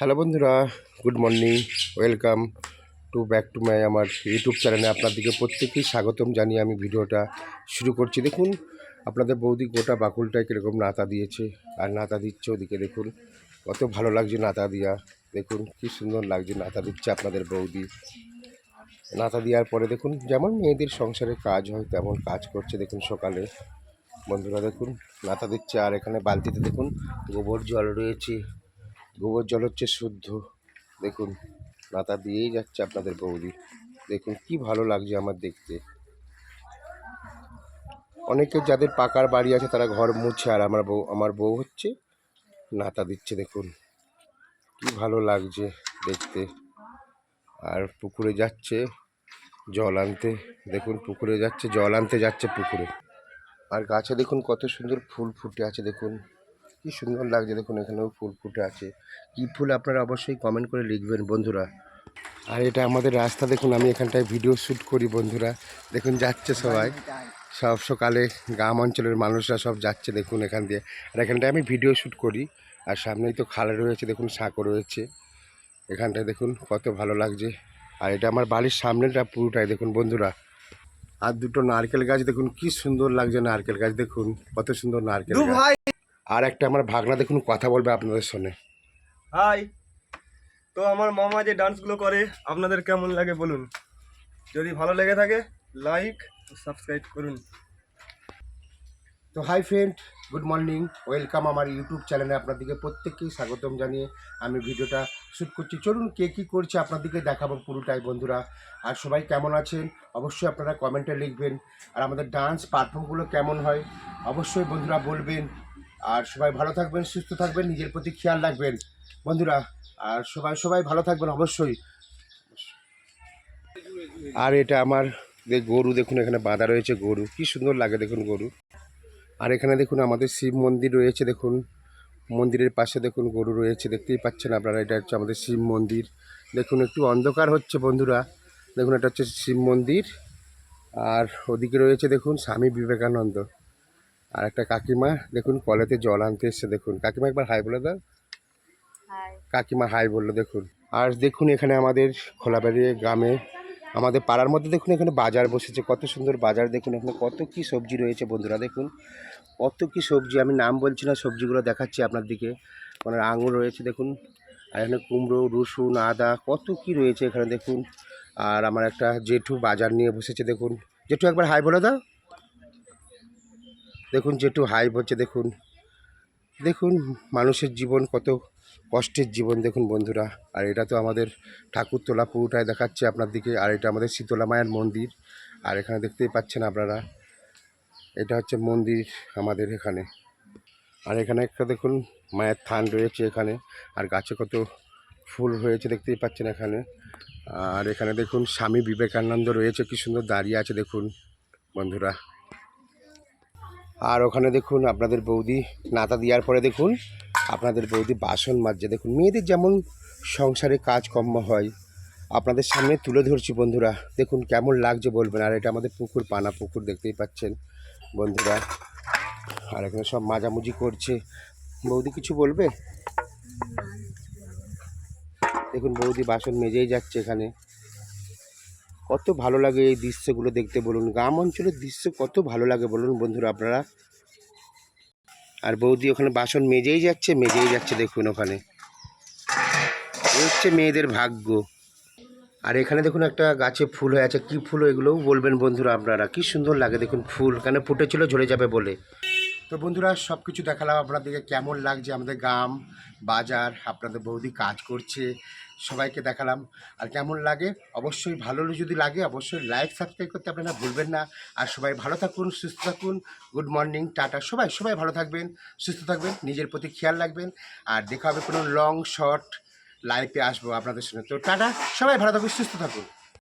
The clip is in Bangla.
হ্যালো বন্ধুরা, good morning, welcome to back to my আমার ইউটিউব চ্যানেলে আপনাদেরকে প্রত্যেকেই স্বাগতম জানিয়ে আমি ভিডিওটা শুরু করছি। দেখুন, আপনাদের বৌদি গোটা বাকুলটায় কীরকম নাতা দিয়েছে, আর নাতা দিচ্ছে ওদিকে দেখুন, কত ভালো লাগছে নাতা দিয়া। দেখুন, কি সুন্দর লাগছে নাতা দিচ্ছে আপনাদের বৌদি। নাতা দেওয়ার পরে দেখুন, যেমন মেয়েদের সংসারে কাজ হয়, তেমন কাজ করছে দেখুন সকালে। বন্ধুরা দেখুন, নাতা দিচ্ছে, আর এখানে বালতিতে দেখুন গোবর জল রয়েছে। গোবর জল হচ্ছে শুদ্ধ। দেখুন নাতা দিয়েই যাচ্ছে আপনাদের বৌদি। দেখুন, কি ভালো লাগছে আমার দেখতে। অনেকে যাদের পাকার বাড়ি আছে, তারা ঘর মুছে, আর আমার বউ আমার বউ হচ্ছে নাতা দিচ্ছে, দেখুন। কি ভালো লাগছে দেখতে। আর পুকুরে যাচ্ছে জল আনতে। দেখুন, পুকুরে যাচ্ছে, জল আনতে যাচ্ছে পুকুরে। আর গাছে দেখুন কত সুন্দর ফুল ফুটে আছে, দেখুন। কি সুন্দর লাগছে দেখুন এখানেও ফুল ফুটে আছে। কি ফুল আপনারা অবশ্যই কমেন্ট করে লিখবেন বন্ধুরা। আর এটা আমাদের রাস্তা দেখুন আমি এখানটায় ভিডিও শ্যুট করি বন্ধুরা। দেখুন যাচ্ছে সবাই। সব সকালে গ্রাম অঞ্চলের মানুষরা সব যাচ্ছে দেখুন এখান দিয়ে। আর এখানটায় আমি ভিডিও শ্যুট করি। আর সামনেই তো খাল রয়েছে দেখুন সাঁকো রয়েছে। এখানটায় দেখুন কত ভালো লাগছে। আর এটা আমার বাড়ির সামনেটা পুরোটাই দেখুন বন্ধুরা। আর দুটো নারকেল গাছ দেখুন কি সুন্দর লাগছে নারকেল গাছ দেখুন কত সুন্দর নারকেল গাছ। আর একটা আমার ভাগনা দেখুন কথা বলবে আপনাদের সঙ্গে হাই। তো আমার মামা যে ডান্সগুলো করে আপনাদের কেমন লাগে বলুন? যদি ভালো লেগে থাকে লাইক সাবস্ক্রাইব করুন। তো hi friend good morning. Welcome আমার ইউটিউব চ্যানেলে আপনাদেরকে প্রত্যেককেই স্বাগতম জানিয়ে আমি ভিডিওটা শ্যুট করছি। চলুন কে কী করছে আপনাদেরকে দেখাবো পুরোটাই বন্ধুরা। আর সবাই কেমন আছেন? অবশ্যই আপনারা কমেন্টে লিখবেন। আর আমাদের ডান্স পারফর্মগুলো কেমন হয়? অবশ্যই বন্ধুরা বলবেন। আর সবাই ভালো থাকবেন, সুস্থ থাকবেন, নিজের প্রতি খেয়াল রাখবেন। বন্ধুরা, আর সবাই সবাই ভালো থাকবেন অবশ্যই। আর এটা আমার গরু, দেখুন এখানে বাঁধা রয়েছে গরু। কি সুন্দর লাগে দেখুন গরু। আর এখানে দেখুন আমাদের শিব মন্দির রয়েছে, দেখুন। মন্দিরের পাশে দেখুন গরু রয়েছে, দেখতেই পাচ্ছেন আপনারা। এটা হচ্ছে আমাদের শিব মন্দির। দেখুন, একটু অন্ধকার হচ্ছে বন্ধুরা। দেখুন, এটা হচ্ছে শিব মন্দির। আর ওদিকে রয়েছে দেখুন, স্বামী বিবেকানন্দ। আর একটা কাকিমা দেখুন কলেতে জল আনতে এসছে দেখুন। কাকিমা একবার হাই বলে দাও। কাকিমা হাই বলল দেখুন। আর দেখুন এখানে আমাদের খোলাবাড়ি গ্রামে আমাদের পাড়ার মধ্যে দেখুন এখানে বাজার বসেছে কত সুন্দর বাজার দেখুন এখানে কত কি সবজি রয়েছে বন্ধুরা দেখুন। কত কি সবজি আমি নাম বলছি না সবজিগুলো দেখাচ্ছি আপনার দিকে। মানে আঙুর রয়েছে দেখুন। আর এখানে কুমড়ো রসুন আদা কত কি রয়েছে এখানে দেখুন। আর আমার একটা জেঠু বাজার নিয়ে বসেছে দেখুন। জেঠু একবার হাই বলে দাও। দেখুন জেঠু হাই বলছে দেখুন। দেখুন মানুষের জীবন কত কষ্টের জীবন, দেখুন বন্ধুরা। আর এটা তো আমাদের ঠাকুরতলা পুরোটাই দেখাচ্ছে আপনার দিকে, আর এটা আমাদের শীতলা মায়ের মন্দির। আর এখানে দেখতেই পাচ্ছেন আপনারা, এটা হচ্ছে মন্দির আমাদের এখানে। আর এখানে একটা দেখুন মায়ের থান রয়েছে এখানে, আর গাছে কত ফুল হয়েছে দেখতেই পাচ্ছেন এখানে। আর এখানে দেখুন স্বামী বিবেকানন্দ রয়েছে, কি সুন্দর দাঁড়িয়ে আছে দেখুন বন্ধুরা। আর ওখানে দেখুন আপনাদের বৌদি নাতা দেওয়ার পরে দেখুন আপনাদের বৌদি বাসন মাজছে। দেখুন, মেয়েদের যেমন সংসারে কাজকর্ম হয়, আপনাদের সামনে তুলে ধরছি বন্ধুরা। দেখুন কেমন লাগছে বলবেন। আর এটা আমাদের পুকুর, পানা পুকুর, দেখতেই পাচ্ছেন বন্ধুরা। আর এখানে সব মাজামুজি করছে। বৌদি কিছু বলবে? দেখুন, বৌদি বাসন মেজেই যাচ্ছে এখানে। কত ভালো লাগে এই দৃশ্যগুলো দেখতে বলুন। গ্রাম অঞ্চলের দৃশ্য কত ভালো লাগে বলুন বন্ধুরা আপনারা। আর বৌদি ওখানে বাসন মেজেই যাচ্ছে মেজেই যাচ্ছে দেখুন ওখানে। হচ্ছে মেয়েদের ভাগ্য। আর এখানে দেখুন একটা গাছে ফুল হয়ে আছে। কি ফুল এগুলোও বলবেন বন্ধুরা আপনারা। কি সুন্দর লাগে দেখুন ফুল। কেন ফুটেছিল ঝরে যাবে বলে। তো বন্ধুরা সব কিছু দেখালাম আপনাদেরকে কেমন লাগছে, আমাদের গ্রাম, বাজার, আপনাদের বৌদি কাজ করছে, সবাইকে দেখালাম। আর কেমন লাগে? অবশ্যই ভালো যদি লাগে, অবশ্যই লাইক সাবস্ক্রাইব করতে আপনারা ভুলবেন না। আর সবাই ভালো থাকুন, সুস্থ থাকুন। Good morning tata. সবাই সবাই ভালো থাকবেন, সুস্থ থাকবেন, নিজের প্রতি খেয়াল রাখবেন। আর দেখা হবে কোনো লং শর্ট লাইফে আসব আপনাদের সঙ্গে। তো টাটা, সবাই ভালো থাকুন, সুস্থ থাকুন।